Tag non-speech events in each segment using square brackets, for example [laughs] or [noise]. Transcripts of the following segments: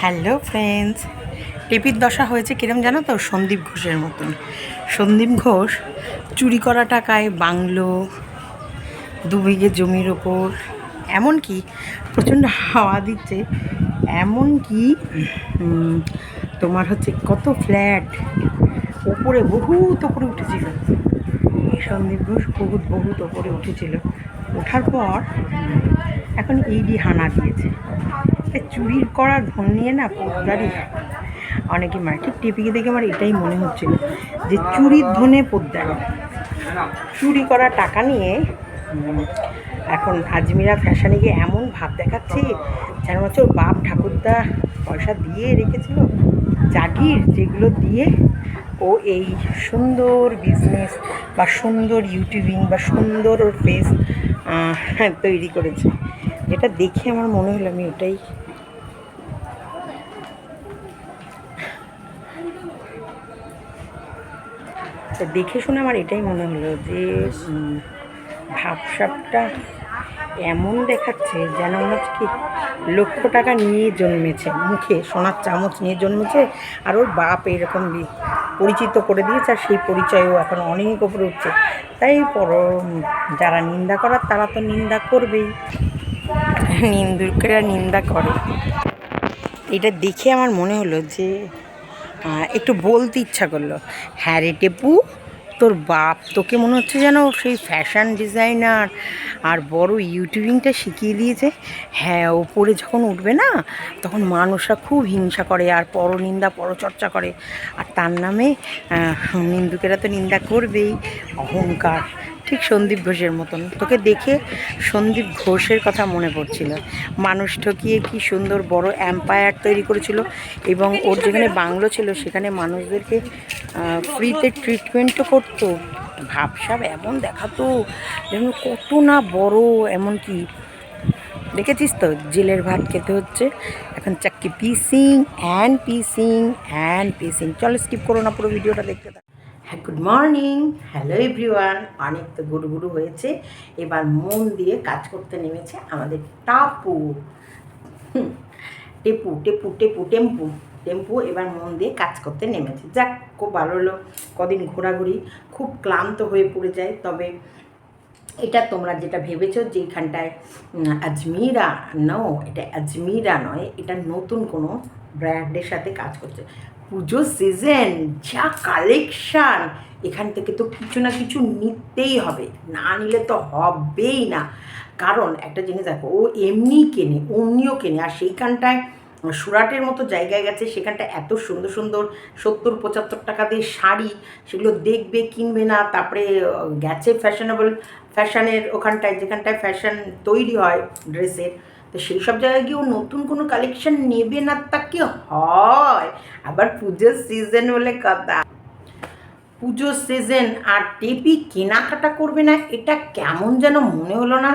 Hello friends, টেপির দশা হয়েছে কিরম জানো তো? সন্দীপ ঘোষের মতন। সন্দীপ ঘোষ চুরি করা টাকায় বাংলো, দু বিঘে জমির ওপর, এমনকি প্রচণ্ড হাওয়া দিচ্ছে, এমনকি তোমার হচ্ছে কত ফ্ল্যাট ওপরে বহুত ওপরে উঠেছিল। সন্দীপ ঘোষ বহুত বহুত ওপরে উঠেছিল। ওঠার পর এখন ইডি হানা দিয়েছে। চুরির করার ধন নিয়ে না পোদ্দারি। অনেকে মারে। ঠিক টিপিকে দেখে আমার এটাই মনে হচ্ছিল যে চুরির ধনে পোদ্দারি। চুরি করা টাকা নিয়ে এখন আজমিরা ফ্যাশনে গিয়ে এমন ভাব দেখাচ্ছে যেন হচ্ছে বাপ ঠাকুরদা পয়সা দিয়ে রেখেছিল, জাগির যেগুলো দিয়ে ও এই সুন্দর বিজনেস বা সুন্দর ইউটিউবিং বা সুন্দর ওর ফেস তৈরি করেছে। এটা দেখে আমার মনে হলো আমি ওটাই তো দেখে শুনে আমার এটাই মনে হলো যে উম, ভাবসাবটা এমন দেখাচ্ছে যেন মনে হচ্ছে কি লক্ষ টাকা নিয়ে জন্মেছে মুখে সোনার চামচ নিয়ে জন্মেছে আর ওর বাপ এরকম পরিচিত করে দিয়েছে আর সেই পরিচয়ও এখন অনেক ওপরে উঠছে। তাই পর যারা নিন্দা করার তারা তো নিন্দা করবেই। নিন্দুকেরা নিন্দা করে। এটা দেখে আমার মনে হলো যে একটু বলতে ইচ্ছা করল হ্যাঁ রে টেপু, তোর বাপ তোকে মনে হচ্ছে যেন সেই ফ্যাশন ডিজাইনার আর বড় ইউটিউবিংটা শিখিয়ে দিয়েছে। হ্যাঁ ওপরে যখন উঠবে না, তখন মানুষরা খুব হিংসা করে আর পরনিন্দা, পরচর্চা করে। আর তার নামে নিন্দুকেরা তো নিন্দা করবেই, অহংকার। ঠিক সন্দীপ ঘোষের মতন। তোকে দেখে সন্দীপ ঘোষের কথা মনে পড়ছিল। মানুষ ঠকিয়ে কি সুন্দর বড় এম্পায়ার তৈরি করেছিল এবং ওর যেখানে বাংলো ছিল, সেখানে মানুষদেরকে ফ্রিতে ট্রিটমেন্টও করতো। ভাবসাব এমন দেখাতো যেন কত না বড় এমন কি দেখেছিস তো, জেলের ভাত খেতে হচ্ছে। এখন চাক্কি পিসিং অ্যান্ড পিসিং অ্যান্ড পিসিং চলো স্কিপ করো না পুরো ভিডিওটা দেখতে থাকো। হ্যাঁ গুড মর্নিং হ্যালো এভরিওয়ান অনেক তো গুরু গুরু হয়েছে। এবার মন দিয়ে কাজ করতে নেমেছে আমাদের টাপু। টেপু টেপু টেপু, টেম্পু। টেম্পু এবার মন দিয়ে কাজ করতে নেমেছে। যাক, খুব ভালো হলো। কদিন ঘোরাঘুরি, খুব ক্লান্ত হয়ে পড়ে যায়। তবে এটা তোমরা যেটা ভেবেছো যে এখানটায় আজমিরা নো এটা আজমিরা নয়, এটা নতুন কোনো ব্র্যান্ডের সাথে কাজ করছে। পুজো সিজন যা কালেকশান এখান থেকে তো কিছু না কিছু নিতেই হবে। না নিলে তো হবেই না। কারণ একটা জিনিস দেখো, ও এমনি কেনে, অমনিও কেনে, আর সেইখানটায় সুরাটের মতো জায়গায় গেছে, সেখানটা এত সুন্দর সুন্দর সত্তর পঁচাত্তর টাকা দিয়ে শাড়ি, সেগুলো দেখবে, কিনবে না, তারপরে গেছে ফ্যাশনেবল ফ্যাশনের ওখানটায়, যেখানটায় ফ্যাশন তৈরি হয় ড্রেসের তো সেই সব জায়গায় গিয়েও নতুন কোনো কালেকশন নেবে না তা কি হয়? আবার পুজোর সিজন বলে কথা। পুজোর সিজন আর টেপি কেনাকাটা করবে না, এটা কেমন যেন মনে হলো না।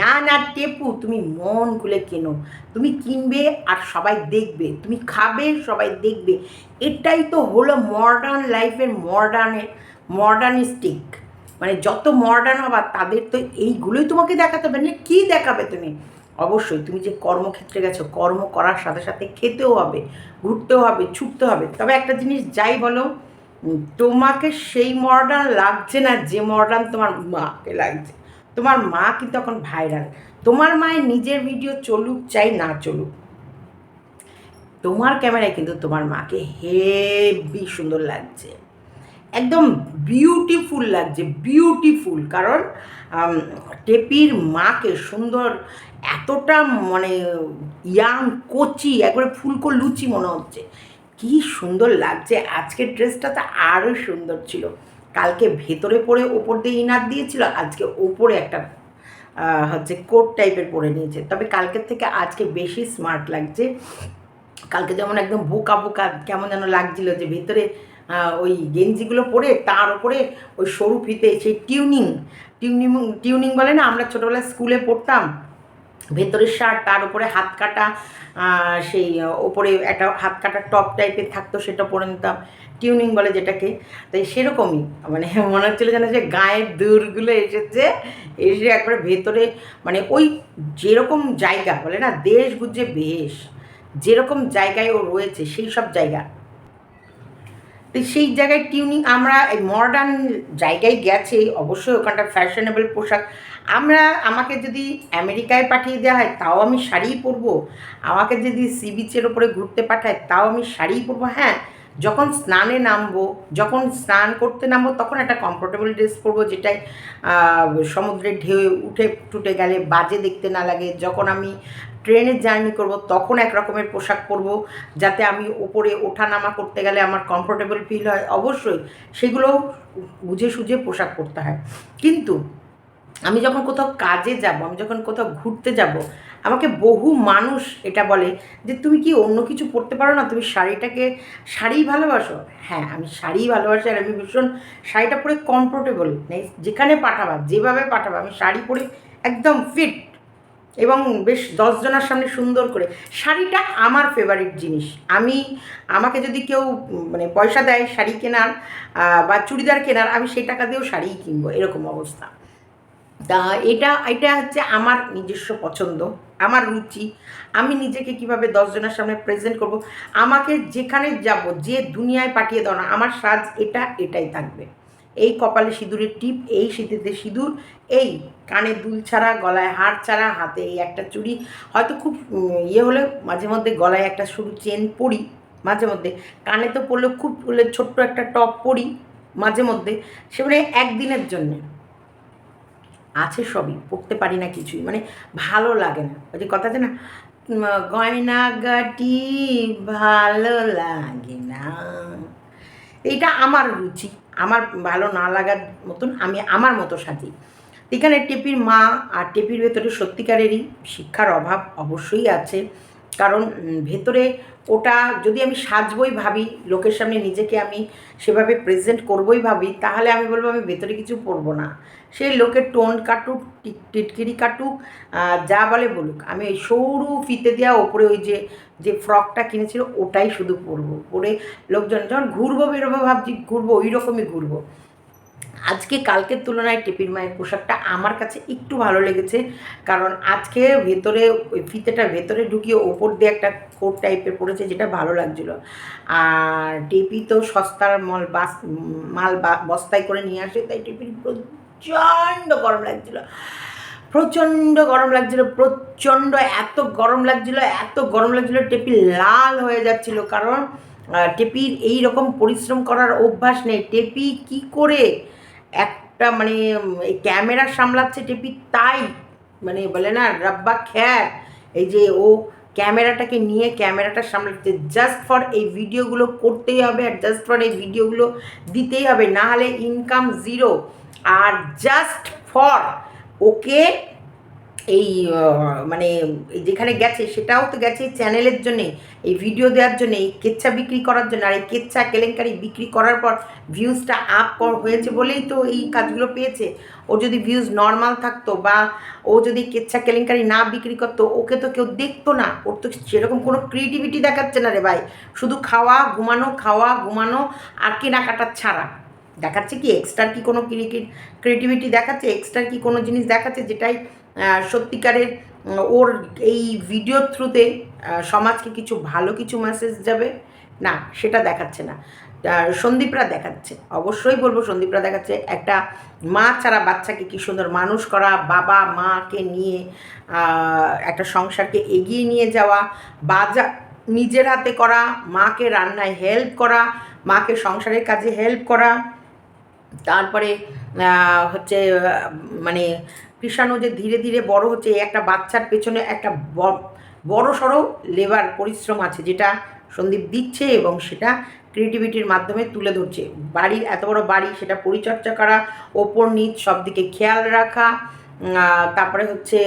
না না, টেপু, তুমি মন খুলে কেনো। তুমি কিনবে আর সবাই দেখবে। তুমি খাবে, সবাই দেখবে। এটাই তো হলো মডার্ন লাইফের মডার্নের মডার্নিস্টিক মানে যত মডার্ন হবা তাদের তো এইগুলোই তোমাকে দেখাতে হবে। না কী দেখাবে তুমি? অবশ্যই তুমি যে কর্মক্ষেত্রে গেছো, কর্ম করার সাথে সাথে খেতেও হবে, ঘুরতেও হবে ছুটতে হবে। তবে একটা জিনিস যাই বলো তোমাকে সেই মডার্ন লাগছে না যে মডার্ন তোমার মাকে লাগছে। তোমার মা কিন্তু এখন ভাইরাল তোমার মায়ের নিজের ভিডিও চলুক চাই না চলুক, তোমার ক্যামেরায় কিন্তু তোমার মাকে হেভি সুন্দর লাগছে। একদম বিউটিফুল লাগছে বিউটিফুল কারণ টেপির মাকে সুন্দর এতটা মানে ইয়াং, কচি, একবারে ফুলকো লুচি মনে হচ্ছে। কি সুন্দর লাগছে। আজকের ড্রেসটা তো আরও সুন্দর ছিল। কালকে ভেতরে পরে ওপর দিয়ে ইনার দিয়েছিল, আজকে ওপরে একটা হচ্ছে কোট টাইপের পরে নিয়েছে। তবে কালকের থেকে আজকে বেশি স্মার্ট লাগছে। কালকে যেমন একদম বোকা বোকা কেমন যেন লাগছিল যে ভেতরে ওই গেঞ্জিগুলো পরে তার উপরে ওই সরু ফিতে সেই টিউনিং টিউনিং টিউনিং বলে না, আমরা ছোটোবেলায় স্কুলে পড়তাম। ভেতরের শার্ট, তার উপরে হাত কাটা সেই ওপরে একটা হাত কাটা টপ টাইপের থাকতো, সেটা পরে নিতাম। টিউনিং বলে যেটাকে। তাই সেরকমই। মানে মনে হচ্ছিল যেন যে গায়ের দূরগুলো এসেছে, এসে একবারে ভেতরে মানে ওই যেরকম জায়গা, বলে না, দেশ গুজে বেশ, যেরকম জায়গায় ও রয়েছে, সেই সব জায়গা। তো সেই জায়গায় টিউনিং, আমরা এই মডার্ন জায়গায় গেছে, অবশ্যই ওখানটা ফ্যাশনেবল পোশাক। আমরা আমাকে যদি আমেরিকায় পাঠিয়ে দেওয়া হয়, তাও আমি শাড়িই পরবো। আমাকে যদি সি বিচের ওপরে ঘুরতে পাঠায়, তাও আমি শাড়িই পরবো। হ্যাঁ যখন স্নানে নামবো, যখন স্নান করতে নামবো, তখন একটা কমফোর্টেবল ড্রেস পরবো যেটাই সমুদ্রের ঢেউ উঠে টুটে গেলে বাজে দেখতে না লাগে। যখন আমি ট্রেনের জার্নি করব, তখন এক রকমের পোশাক পরবো, যাতে আমি ওপরে ওঠা নামা করতে গেলে আমার কমফোর্টেবল ফিল হয়। অবশ্যই, সেগুলো বুঝে সুঝে পোশাক পরতে হয়। কিন্তু আমি যখন কোথাও কাজে যাব, আমি যখন কোথাও ঘুরতে যাব, আমাকে বহু মানুষ এটা বলে যে, তুমি কি অন্য কিছু পরতে পারো না? তুমি শাড়িটাকে শাড়ি ভালোবাসো? হ্যাঁ আমি শাড়ি ভালোবাসি আর আমি ভীষণ শাড়িটা পরে কমফোর্টেবল যেখানে পাঠাবা, যেভাবে পাঠাবা, আমি শাড়ি পরে একদম ফিট এবং বেশ দশজনের সামনে সুন্দর করে। শাড়িটা আমার ফেভারিট জিনিস। আমি, আমাকে যদি কেউ মানে পয়সা দেয় শাড়ি কেনার বা চুড়িদার কেনার, আমি সেই টাকা দিয়েও শাড়িই কিনবো, এরকম অবস্থা। তা এটা এটা হচ্ছে আমার নিজস্ব পছন্দ, আমার রুচি। আমি নিজেকে কীভাবে দশজনের সামনে প্রেজেন্ট করব, আমাকে যেখানে যাব, যে দুনিয়ায় পাঠিয়ে দাও না, আমার সাজ এটা, এটাই থাকবে। এই কপালে সিঁদুরের টিপ, এই শীতেতে সিঁদুর, এই কানে দুল ছাড়া, গলায় হার ছাড়া, হাতে এই একটা চুড়ি। হয়তো খুব ইয়ে হলে মাঝে মধ্যে গলায় একটা সরু চেন পরি, মাঝে মধ্যে। কানে তো পরলে খুব ছোট্ট একটা টপ পরি, মাঝে মধ্যে। সেবারে একদিনের জন্যে। আছে সবই, পড়তে পারি না কিছুই মানে ভালো লাগে না। ওই যে কথা আছে না গয়নাগাটি ভালো লাগে না। এইটা আমার রুচি, আমার ভালো না লাগার মতন আমি আমার মতো সাজি। এখানে টেপির মা আর টেপির ভেতরে সত্যিকারেরই শিক্ষার অভাব অবশ্যই আছে। কারণ ভেতরে ওটা যদি আমি সাজবই ভাবি, লোকের সামনে নিজেকে আমি সেভাবে প্রেজেন্ট করবই ভাবি, তাহলে আমি বলব আমি ভেতরে কিছু পরবো না। সেই লোকের টোন কাটুক টিক- টিটকিরি কাটুক যা বলে বলুক। আমি ওই সরু ফিতে দেওয়া ওপরে ওই যে যে ফ্রকটা কিনেছিল, ওটাই শুধু পরবো। পরে লোকজন যখন ঘুরবো, বেরোবো, ভাবছি ঘুরবো, ওই রকমই ঘুরবো। আজকে কালকের তুলনায় টেপির মায়ের পোশাকটা আমার কাছে একটু ভালো লেগেছে। কারণ আজকে ভেতরে, ওই ফিতেটা ভেতরে ঢুকিয়ে ওপর দিয়ে একটা কোট টাইপের পড়েছে যেটা ভালো লাগছিল। আর টেপি তো সস্তার মল বাস, মাল বস্তায় করে নিয়ে আসে, তাই টেপির প্রচণ্ড গরম লাগছিল। প্রচণ্ড গরম লাগছিল, প্রচণ্ড এত গরম লাগছিল, এত গরম লাগছিল, টেপি লাল হয়ে যাচ্ছিল। কারণ টেপির এই রকম পরিশ্রম করার অভ্যাস নেই। টেপি কি করে একটা মানে ক্যামেরা সামলাচ্ছে টেপি তাই মানে বলে না, রাব্বা খ্যার। এই যে ও ক্যামেরাটাকে নিয়ে ক্যামেরাটা সামলাচ্ছে জাস্ট ফর এই ভিডিওগুলো করতেই হবে আর জাস্ট ফর এই ভিডিওগুলো দিতেই হবে। না হলে ইনকাম জিরো আর জাস্ট ফর ওকে এই মানে যেখানে গেছে সেটাও তো গেছে চ্যানেলের জন্যে, এই ভিডিও দেওয়ার জন্য, এই কেচ্ছা বিক্রি করার জন্য। আর এই কেচ্ছা কেলেঙ্কারি বিক্রি করার পর ভিউজটা আপ হয়েছে বলেই তো এই কাজগুলো পেয়েছে। ও যদি ভিউজ নর্মাল থাকতো বা ও যদি কেচ্ছা কেলেঙ্কারি না বিক্রি করতো, ওকে তো কেউ দেখতো না। ওর তো সেরকম কোনো ক্রিয়েটিভিটি দেখাচ্ছে না রে ভাই। শুধু খাওয়া, ঘুমানো খাওয়া, ঘুমানো আর কেনাকাটার ছাড়া। দেখাচ্ছে কি এক্সট্রার কি কোনো ক্রিয়েটিভিটি দেখাচ্ছে? এক্সট্রার কি কোনো জিনিস দেখাচ্ছে? যেটাই সত্যিকারের ওর এই ভিডিওর থ্রুতে সমাজকে কিছু ভালো কিছু মেসেজ যাবে? না, সেটা দেখাচ্ছে না। সন্দীপরা দেখাচ্ছে। অবশ্যই বলব সন্দীপরা দেখাচ্ছে। একটা মা ছাড়া বাচ্চাকে কি সুন্দর মানুষ করা, বাবা মাকে নিয়ে একটা সংসারকে এগিয়ে নিয়ে যাওয়া, বাজা, নিজের হাতে করা, মাকে রান্নায় হেল্প করা, মাকে সংসারের কাজে হেল্প করা, তারপরে হচ্ছে মানে কৃষাণু যে ধীরে ধীরে বড় হচ্ছে একটা বাচ্চার পেছনে একটা বড় সড়ো লেবার পরিশ্রম আছে, যেটা সন্দীপ দিচ্ছে এবং সেটা ক্রিয়েটিভিটির মাধ্যমে তুলে ধরছে। বাড়ির, এত বড় বাড়ি, সেটা পরিচর্যা করা, ওপর, নিচ সব দিকে খেয়াল রাখা তারপরে হচ্ছে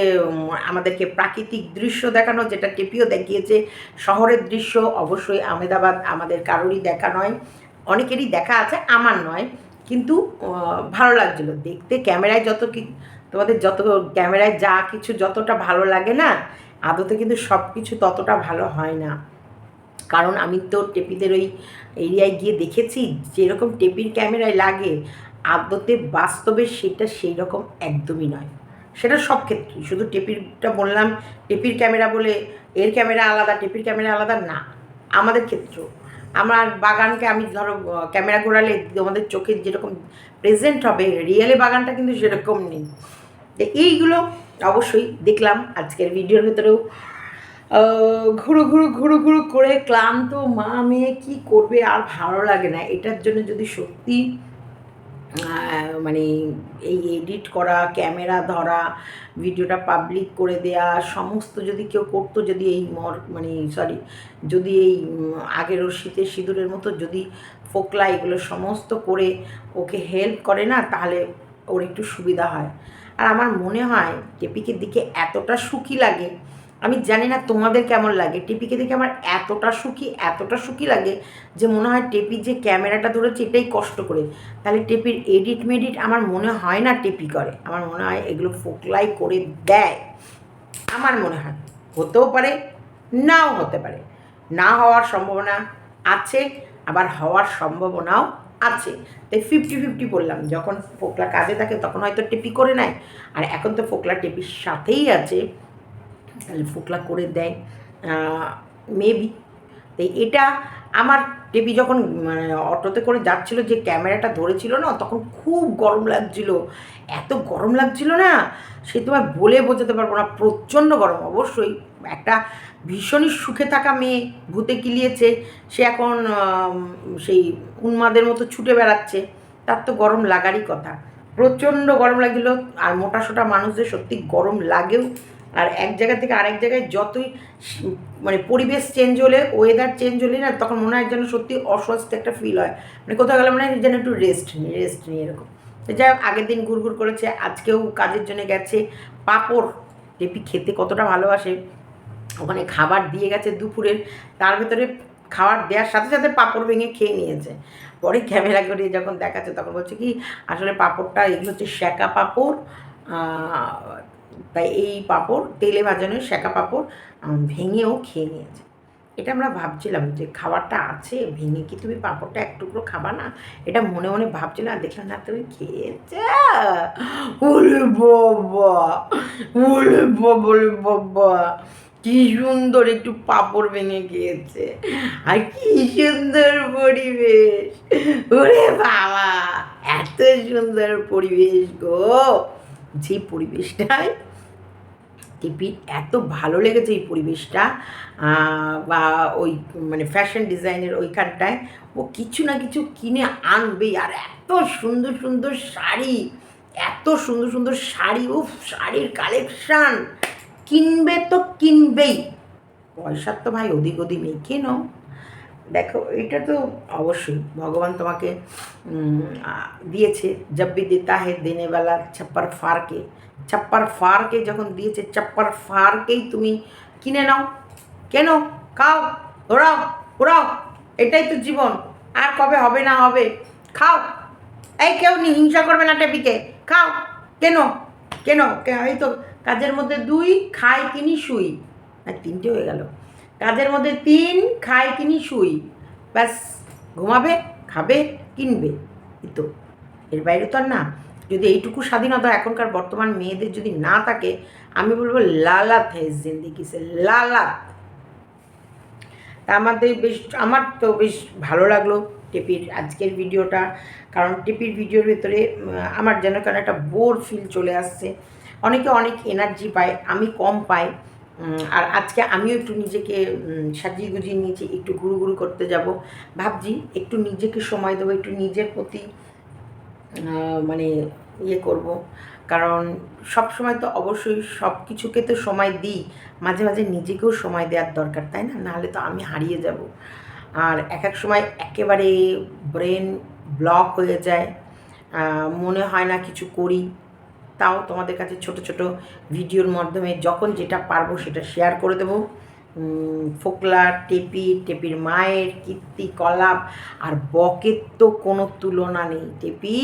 আমাদেরকে প্রাকৃতিক দৃশ্য দেখানো, যেটা টেপিও দেখিয়েছে। শহরের দৃশ্য অবশ্যই আমেদাবাদ আমাদের কারোরই দেখা নয়। অনেকেরই দেখা আছে, আমার নয়। কিন্তু ভালো লাগছিল। দেখতে, ক্যামেরায় যত কি তোমাদের যত ক্যামেরায় যা কিছু যতটা ভালো লাগে না, আদতে কিন্তু সব কিছু ততটা ভালো হয় না। কারণ আমি তো টেপিদের ওই এরিয়ায় গিয়ে দেখেছি, যেরকম টেপির ক্যামেরায় লাগে, আদতে বাস্তবে সেটা সেই রকম একদমই নয়। সেটা সব ক্ষেত্রেই, শুধু টেপিরটা বললাম, টেপির ক্যামেরা বলে এর ক্যামেরা আলাদা, টেপির ক্যামেরা আলাদা না, আমাদের ক্ষেত্রেও। আমার বাগানকে আমি ধরো, ক্যামেরা ঘোরালে তোমাদের চোখে যেরকম প্রেজেন্ট হবে রিয়েলে বাগানটা কিন্তু সেরকম নেই। এইগুলো অবশ্যই দেখলাম আজকের ভিডিওর ভেতরেও। ঘুরু ঘুরু ঘুরু ঘুরু করে ক্লান্ত, মা মেয়ে কী করবে আর ভালো লাগে না। এটার জন্য যদি সত্যি মানে এই এডিট করা, ক্যামেরা ধরা, ভিডিওটা পাবলিক করে দেয়া, সমস্ত যদি কেউ করতো, যদি এই মর মানে সরি যদি এই আগের শীতের সিঁদুরের মতো যদি ফোকলা এগুলো সমস্ত করে ওকে হেল্প করে না, তাহলে ওর একটু সুবিধা হয়। আর আমার মনে হয় টেপিকের দিকে এতটা সুখী লাগে। আমি জানি না তোমাদের কেমন লাগে। টেপিকে দেখে আমার এতটা সুখী এতটা সুখী লাগে যে মনে হয় টেপি যে ক্যামেরাটা ধরেছে এটাই কষ্ট করে। তাহলে টেপির এডিট মেডিট আমার মনে হয় না টেপি করে। আমার মনে হয় এগুলো ফোকলাই করে দেয়। আমার মনে হয়। হতেও পারে, নাও হতে পারে। না হওয়ার সম্ভাবনা আছে, আবার হওয়ার সম্ভাবনাও আছে। তাই ফিফটি ফিফটি বললাম যখন ফোকলা কাজে থাকে, তখন হয়তো টেপি করে নেয়। আর এখন তো ফোকলা টেপির সাথেই আছে। তাহলে ফোকলা করে দেয় মেবি তাই এটা আমার টেপি যখন মানে অটোতে করে যাচ্ছিল যে ক্যামেরাটা ধরেছিল না, তখন খুব গরম লাগছিল। এত গরম লাগছিল না, সে তোমায় বলে বোঝাতে পারব না, প্রচণ্ড গরম, অবশ্যই। একটা ভীষণই সুখে থাকা মেয়ে, ভূতে কিলিয়েছে, সে এখন সেই উন্মাদের মতো ছুটে বেড়াচ্ছে, তার তো গরম লাগারই কথা। প্রচণ্ড গরম লাগছিল, আর মোটা সোটা মানুষদের সত্যি গরম লাগেও আর এক জায়গা থেকে আরেক জায়গায় যতই মানে পরিবেশ চেঞ্জ হলে ওয়েদার চেঞ্জ হলে না তখন মনে হয় যেন সত্যি অস্বস্তি একটা ফিল হয়। মানে কোথাও গেলে মনে হয় যেন একটু রেস্ট নিই রেস্ট নিই এরকম। তো যাই হোক, আগের দিন ঘুরঘুর করেছে, আজকেও কাজের জন্য গেছে। পাঁপড় টেপি খেতে কতটা ভালোবাসে। ওখানে খাবার দিয়ে গেছে দুপুরের। তার ভেতরে খাবার দেওয়ার সাথে সাথে পাঁপড় ভেঙে খেয়ে নিয়েছে। পরে ক্যামেরা করে যখন দেখাচ্ছে তখন বলছে কি, আসলে পাঁপড়টা এগুলো হচ্ছে শ্যাকা পাঁপড় তাই এই পাঁপড়, তেলে ভাজানো শ্যাকা পাঁপড় ভেঙেও খেয়ে নিয়েছে। এটা আমরা ভাবছিলাম যে খাবারটা আছে, ভেঙে কি তুমি পাঁপড়টা এক টুকরো খাবা না? এটা মনে মনে ভাবছিলাম, আর দেখলাম না, তুমি খেয়েছে? কি সুন্দর একটু পাঁপড় ভেঙে গিয়েছে। আর কি সুন্দর পরিবেশ। ওরে বাবা! এত সুন্দর পরিবেশ গো! যে পরিবেশটায় টিপির এত ভালো লেগেছে এই পরিবেশটা বা ওই মানে ফ্যাশন ডিজাইনের ওইখানটায়। ও কিছু না কিছু কিনে আনবেই, আর এত সুন্দর সুন্দর শাড়ি, এত সুন্দর সুন্দর শাড়ি ও শাড়ির কালেকশান কিনবে তো কিনবেই। পয়সার তো ভাই ওদিক ওদিক নেই, কেন? দেখো, এটা তো অবশ্যই ভগবান তোমাকে দিয়েছে। জব বি দিতা হে দেনে বেলা ছাপ্পার ফারকে। ছাপ্পার ফারকে যখন দিয়েছে, ছাপ্পার ফারকেই তুমি কিনে নাও। কেন? খাও ধরাও ঘোরাও। এটাই তো জীবন। আর কবে হবে না হবে? খাও। এই কেউ নি, হিংসা করবে না টেপিকে। খাও। কেন? কেন? এই তো কাজের মধ্যে দুই খাই তিনি শুই। আর তিনটে হয়ে গেল। কাজের মধ্যে তিন খাই কিনি, শুই। ব্যাস, ঘুমাবে, খাবে, কিনবে তো এর বাইরে তো আর না। যদি এইটুকু স্বাধীনতা এখনকার বর্তমান মেয়েদের যদি না থাকে, আমি বলব লালাত হ্যাঁ জিন্দিগি সে, লালাত। তা আমাদের বেশ, আমার তো বেশ ভালো লাগল টেপির আজকের ভিডিওটা, কারণ টেপির ভিডিওর ভেতরে আমার যেন কেন একটা বোর ফিল চলে আসছে। অনেকে অনেক এনার্জি পায়, আমি কম পাই। আর আজকে আমিও একটু নিজেকে সাজিয়ে গুজিয়ে নিয়েছি, একটু ঘুরু ঘুরু করতে যাব। ভাবছি একটু নিজেকে সময় দেবো, একটু নিজের প্রতি মানে ইয়ে করব। কারণ সব সময় তো অবশ্যই সব কিছুকে তো সময় দিই, মাঝে মাঝে নিজেকেও সময় দেওয়ার দরকার, তাই না? নাহলে তো আমি হারিয়ে যাব। আর এক এক সময় একেবারে ব্রেন ব্লক হয়ে যায় মনে হয় না কিছু করি। তাও তোমাদের কাছে ছোট ছোট ভিডিওর মাধ্যমে যখন যেটা পারব সেটা শেয়ার করে দেবো। ফোকলার টেপি, টেপির মায়ের কীর্তি, কলাপ আর বকের তো কোনো তুলনা নেই। টেপি,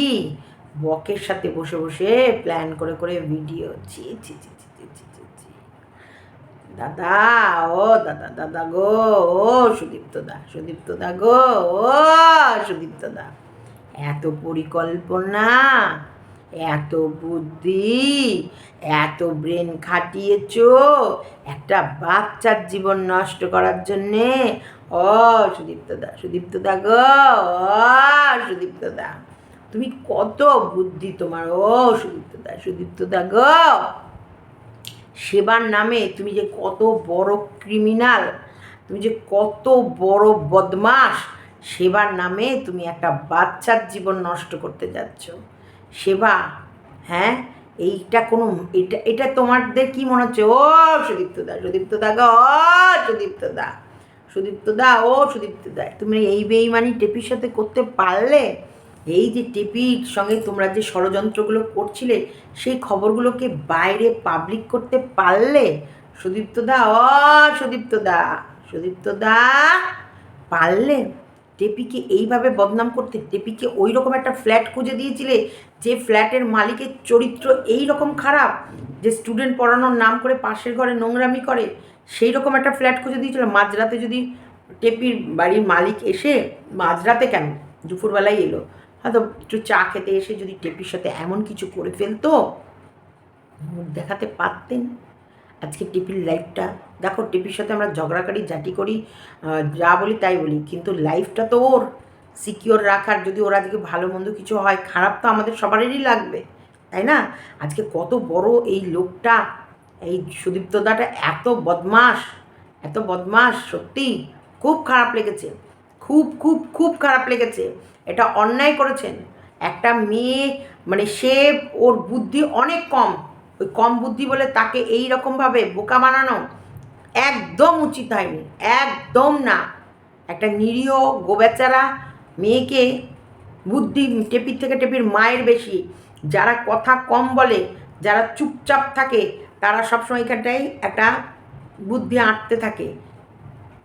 বকের সাথে বসে বসে প্ল্যান করে করে ভিডিও ছি ছি ছি। দাদা, ও দাদা দাদা গো, ও সুদীপ্ত দা সুদীপ্ত দা গো, ও সুদীপ্ত দা। এত পরিকল্পনা। এত বুদ্ধি, এত ব্রেন খাটিয়েছ, একটা বাচ্চার জীবন নষ্ট করার জন্যে। ও সুদীপ্ত দা সুদীপ্ত দা গো সুদীপ্ত দা তুমি কত বুদ্ধি তোমার, ও সুদীপ্ত দা সুদীপ্ত দা গো। সেবার নামে তুমি যে কত বড় ক্রিমিনাল তুমি যে কত বড় বদমাস সেবার নামে তুমি একটা বাচ্চার জীবন নষ্ট করতে যাচ্ছ। সেবা হ্যাঁ? এইটা কোনো এটা এটা তোমাদের কি মনে হচ্ছে? ও, সুদীপ্ত দা সুদীপ্ত দা সুদীপ্ত দা সুদীপ্ত দা, ও, সুদীপ্ত দা, তুমি এই বেইমানি টেপির সাথে করতে পারলে, এই যে টেপির সঙ্গে তোমরা যে ষড়যন্ত্রগুলো করছিলে, সেই খবরগুলোকে বাইরে পাবলিক করতে পারলে, সুদীপ্ত দা, ও, সুদীপ্ত দা সুদীপ্ত দা, পারলে, টেপিকে এইভাবে বদনাম করতে, টেপিকে ওই রকম একটা ফ্ল্যাট খুঁজে দিয়েছিলে যে ফ্ল্যাটের মালিকের চরিত্র এই রকম খারাপ যে স্টুডেন্ট পড়ানোর নাম করে পাশের ঘরে নোংরামি করে, সেই রকম একটা ফ্ল্যাট খুঁজে দিয়েছিল। মাঝরাতে যদি টেপির বাড়ির মালিক এসে, মাঝরাতে কেন? দুপুরবেলায় এলো। হয়তো একটু চা খেতে এসে যদি টেপির সাথে এমন কিছু করে ফেলতো, মুখ দেখাতে পারতেন। আজকে টিপির লাইফটা দেখো টিপির সাথে আমরা ঝগড়াকারি জাটি করি যা বলি তাই বলি, কিন্তু লাইফটা তো ওর। সিকিওর রাখার যদি ওরা আজকে ভালো মন্দ কিছু হয়, খারাপ তো আমাদের সবারই লাগবে, তাই না? আজকে কত বড় এই লোকটা, এই সুদীপ্তদাটা এত বদমাস এত বদমাস সত্যি খুব খারাপ লেগেছে, খুব খুব খুব খারাপ লেগেছে। এটা অন্যায় করেছেন। একটা মেয়ে মানে সে ওর বুদ্ধি অনেক কম, ওই কম বুদ্ধি বলে তাকে এই রকমভাবে বোকা বানানো একদম উচিত হয়নি, একদম না। একটা নিরীহ গোবেচারা মেয়েকে বুদ্ধি টেপির থেকে টেপির মায়ের বেশি। যারা কথা কম বলে, যারা চুপচাপ থাকে, তারা সবসময় এখানটায় একটা বুদ্ধি আঁটতে থাকে।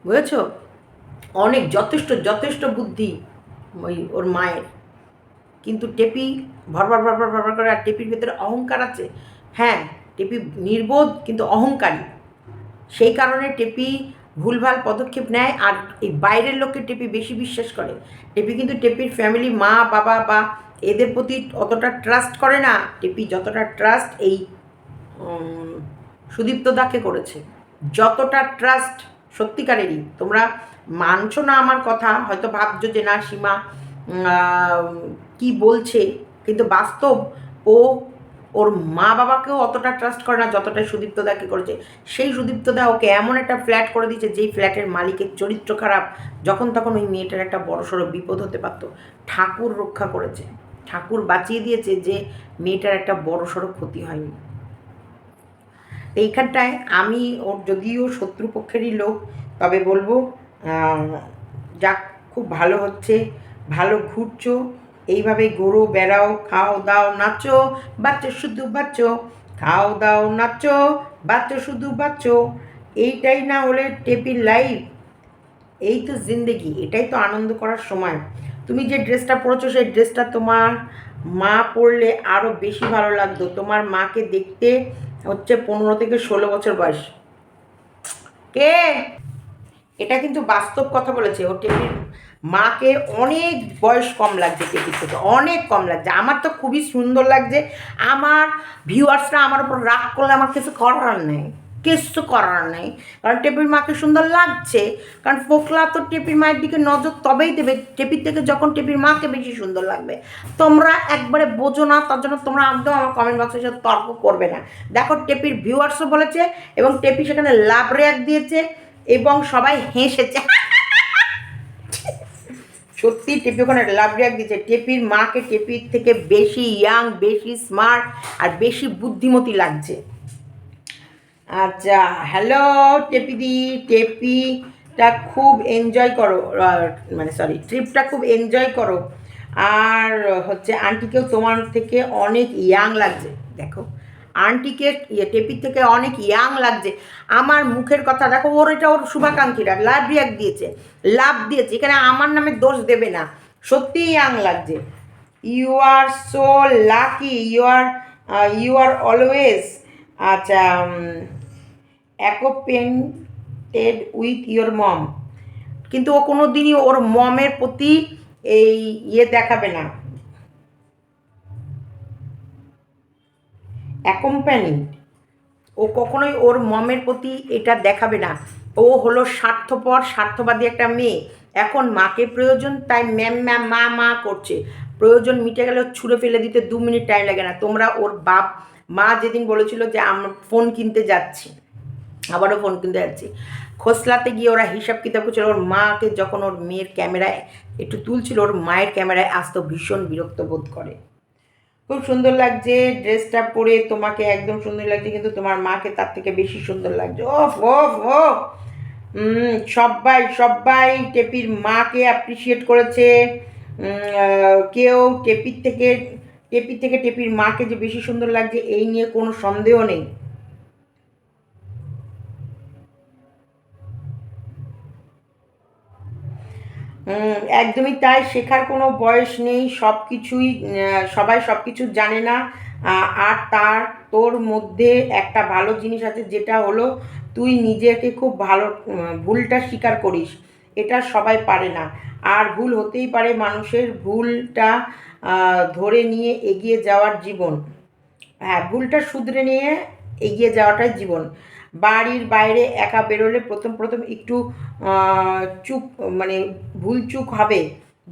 বুঝেছ? অনেক যথেষ্ট যথেষ্ট বুদ্ধি ওই ওর মায়ের। কিন্তু টেপি ভরভর ভরভর ভরভর করে, আর টেপির ভেতরে অহংকার আছে। হ্যাঁ টেপি নির্বোধ, কিন্তু অহংকারী। সেই কারণে টেপি ভুলভাল পদক্ষেপ নেয় আর এই বাইরের লোককে টেপি বেশি বিশ্বাস করে। টেপি কিন্তু টেপির ফ্যামিলি মা, বাবা বা এদের প্রতি অতটা ট্রাস্ট করে না। টেপি যতটা ট্রাস্ট এই সুদীপ্ত দাকে করেছে। যতটা ট্রাস্ট সত্যিকারেরই। তোমরা মানছো না আমার কথা, হয়তো ভাবছ যে না, সীমা কি বলছে? কিন্তু বাস্তব ও ওর মা বাবাকেও অতটা ট্রাস্ট করে না যতটা সুদীপ্ত দাকে করেছে। সেই সুদীপ্ত দা ওকে এমন একটা ফ্ল্যাট করে দিয়েছে, যেই ফ্ল্যাটের মালিকের চরিত্র খারাপ, যখন তখন ওই মেয়েটার একটা বড়সড় বিপদ হতে পারতো। ঠাকুর রক্ষা করেছে। ঠাকুর বাঁচিয়ে দিয়েছে যে মেয়েটার একটা বড়সড় ক্ষতি হয়নি। এইখানটায় আমি ওর যদিও শত্রুপক্ষেরই লোক, তবে বলব যাক, খুব ভালো হচ্ছে, ভালো ঘুরছো এইভাবে ঘোরো বেড়াও, খাও দাও, নাচো, বাচ্চা শুধু বাচ্চো, খাও দাও, নাচো, বাচ্চা শুধু বাচ্চো। এইটাই না হলে টেপির লাইফ এই তো জিন্দেগি, এটাই তো আনন্দ করার সময়। তুমি যে ড্রেসটা পরেছো, সেই ড্রেসটা তোমার মা পরলে আরও বেশি ভালো লাগতো। তোমার মাকে দেখতে হচ্ছে পনেরো থেকে ষোলো বছর বয়স। কে? এটা কিন্তু বাস্তব কথা বলেছে। ও টেপির মাকে অনেক বয়স কম লাগছে টেপির থেকে, অনেক কম লাগছে। আমার তো খুবই সুন্দর লাগছে। আমার ভিউয়ার্সরা আমার উপর রাগ করলে আমার কিছু করার নেই, কিছু করার নেই। কারণ টেপির মাকে সুন্দর লাগছে, কারণ ফোকলা তো টেপির মায়ের দিকে নজর তবেই দেবে, টেপির থেকে যখন টেপির মাকে বেশি সুন্দর লাগবে। তোমরা একবারে বোঝো না, তার জন্য তোমরা একদম আমার কমেন্ট বক্সের সাথে তর্ক করবে না। দেখো, টেপির ভিউয়ার্সও বলেছে এবং টেপি সেখানে লাভ রেয়াক দিয়েছে এবং সবাই হেসেছে। [laughs] সত্যি টেপি ওখানে লাভ রেয়াক দিচ্ছে টেপির মাকে টেপির থেকে বেশি ইয়াং বেশি স্মার্ট আর বেশি বুদ্ধিমতী লাগছে। আচ্ছা হ্যালো টেপিদি টেপিটা খুব এনজয় করো মানে সরি ট্রিপটা খুব এনজয় করো। আর হচ্ছে আন্টিকেও তোমার থেকে অনেক ইয়াং লাগছে। দেখো আন্টিকে ইয়ে টেপির থেকে অনেক ইয়াং লাগছে। আমার মুখের কথা, দেখো, ওর এটা ওর শুভাকাঙ্ক্ষীরা, লাভ রিয়াক্ট দিয়েছে, লাভ দিয়েছে, এখানে আমার নামে দোষ দেবে না সত্যি ইয়াং লাগছে। You are so lucky you are you are always আচ্ছা অ্যাকোপেন্টেড উইথ ইয়োর মম কিন্তু ও কোনো দিনই ওর মমের প্রতি এই ইয়ে দেখাবে না। অ্যাকম্প্যানি ও কখনোই ওর মমের প্রতি এটা দেখাবে না। ও হলো স্বার্থপর, স্বার্থবাদী একটা মেয়ে। এখন মাকে প্রয়োজন, তাই ম্যাম ম্যাম, মা মা করছে। প্রয়োজন মিটে গেলে ছুঁড়ে ফেলে দিতে দু মিনিট টাইম লাগে না। তোমরা ওর বাপ, মা যেদিন বলেছিল যে আমরা ফোন কিনতে যাচ্ছি, আবারও ফোন কিনতে যাচ্ছি। খোসলাতে গিয়ে ওরা হিসাব কিতাব করছিল, ওর মাকে যখন ওর মেয়ের ক্যামেরায় একটু তুলছিল, ওর মায়ের ক্যামেরায় আসতো, ভীষণ বিরক্ত বোধ করে। খুব সুন্দর লাগছে ড্রেসটা পরে তোমাকে একদম সুন্দর লাগছে, কিন্তু তোমার মাকে তার থেকে বেশি সুন্দর লাগছে। ওফ ওফ ওফ! সবাই সবাই টেপির মাকে অ্যাপ্রিসিয়েট করেছে। কেউ টেপির থেকে টেপির থেকে টেপির মাকে যে বেশি সুন্দর লাগছে, এই নিয়ে কোনো সন্দেহ নেই। একদমই তাই, শেখার কোনো বয়স নেই সব কিছুই সবাই সব কিছু জানে না। আর তার, তোর মধ্যে একটা ভালো জিনিস আছে, যেটা হলো তুই নিজেকে খুব ভালো ভুলটা স্বীকার করিস। এটা সবাই পারে না। আর ভুল হতেই পারে মানুষের, ভুলটা ধরে নিয়ে এগিয়ে যাওয়ার জীবন। হ্যাঁ ভুলটা শুধরে নিয়ে এগিয়ে যাওয়াটাই জীবন। বাড়ির বাইরে একা বেরোলে প্রথম প্রথম একটু চুপ মানে ভুল চুক হবে,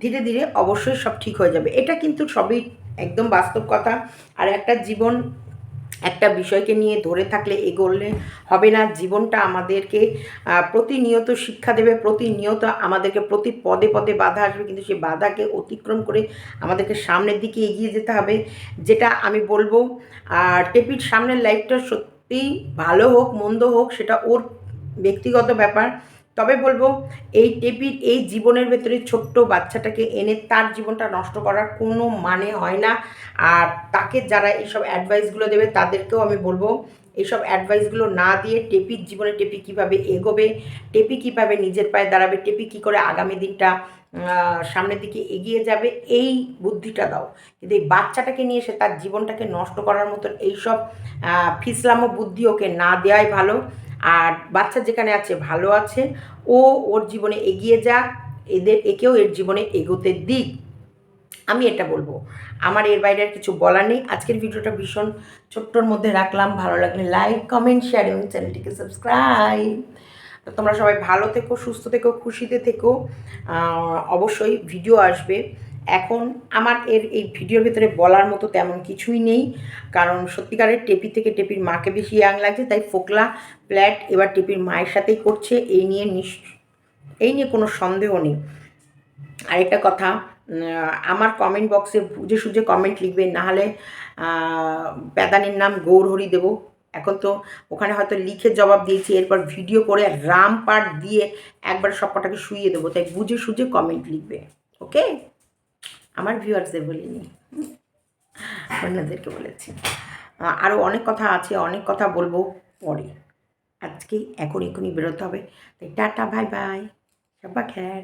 ধীরে ধীরে অবশ্যই সব ঠিক হয়ে যাবে। এটা কিন্তু সবই একদম বাস্তব কথা। আর একটা জীবন, একটা বিষয়কে নিয়ে ধরে থাকলে এগোলে হবে না। জীবনটা আমাদেরকে প্রতিনিয়ত শিক্ষা দেবে, প্রতিনিয়ত আমাদেরকে প্রতি পদে পদে বাধা আসবে। কিন্তু সেই বাধাকে অতিক্রম করে আমাদেরকে সামনের দিকে এগিয়ে যেতে হবে। যেটা আমি বলব, আর টেপির সামনের লাইফটা সত্যিই ভালো হোক, মন্দ হোক, সেটা ওর ব্যক্তিগত ব্যাপার। তবে বলব, এই টেপির, এই জীবনের ভেতরে ছোট্ট বাচ্চাটাকে এনে তার জীবনটা নষ্ট করার কোনো মানে হয় না। আর তাকে যারা এইসব অ্যাডভাইসগুলো দেবে, তাদেরকেও আমি বলব, এইসব অ্যাডভাইসগুলো না দিয়ে টেপির জীবনে টেপি কীভাবে এগোবে, টেপি কীভাবে নিজের পায়ে দাঁড়াবে, টেপি কী করে আগামী দিনটা সামনের দিকে এগিয়ে যাবে, এই বুদ্ধিটা দাও। কিন্তু এই বাচ্চাটাকে নিয়ে সে তার জীবনটাকে নষ্ট করার মতন এইসব ফিসলামো বুদ্ধি ওকে না দেওয়াই ভালো। আর বাচ্চা যেখানে আছে, ভালো আছে। ও ওর জীবনে এগিয়ে যাক, এদের, একেও এর জীবনে এগোতে দিক। আমি এটা বলব। আমার এর বাইরে আর কিছু বলার নেই। আজকের ভিডিওটা ভীষণ ছোট্টর মধ্যে রাখলাম। ভালো লাগলে লাইক কমেন্ট শেয়ার এবং চ্যানেলটিকে সাবস্ক্রাইব তো তোমরা সবাই ভালো থেকো, সুস্থ থেকো, খুশিতে থেকো। অবশ্যই ভিডিও আসবে। এখন আমার এর এই ভিডিওর ভিতরে বলার মতো তেমন কিছুই নেই। কারণ সত্যিকারের টেপি থেকে টেপির মাকে বেশি ইয়াং লাগছে, তাই ফোকলা, প্ল্যাট এবার টেপির মায়ের সাথেই করছে। এই নিয়ে নিশ, এই নিয়ে কোনো সন্দেহ নেই। আরেকটা কথা আমার কমেন্ট বক্সে বুঝে সুঝে কমেন্ট লিখবে, নাহলে প্যাদানির নাম গৌরহরি দেব। এখন তো ওখানে হয়তো লিখে জবাব দিয়েছি, এরপর ভিডিও করে রাম পাঠ দিয়ে একবার সব কটাকে শুইয়ে দেবো, তাই বুঝে সুঝে কমেন্ট লিখবে ওকে আমার ভিউয়ার্সদের বলিনি অন্যদেরকে বলেছি। আরও অনেক কথা আছে, অনেক কথা বলব পরে। আজকে এখন এখনই বেরোতে হবে। তাই টাটা বাই বাই সব্বা খ্যার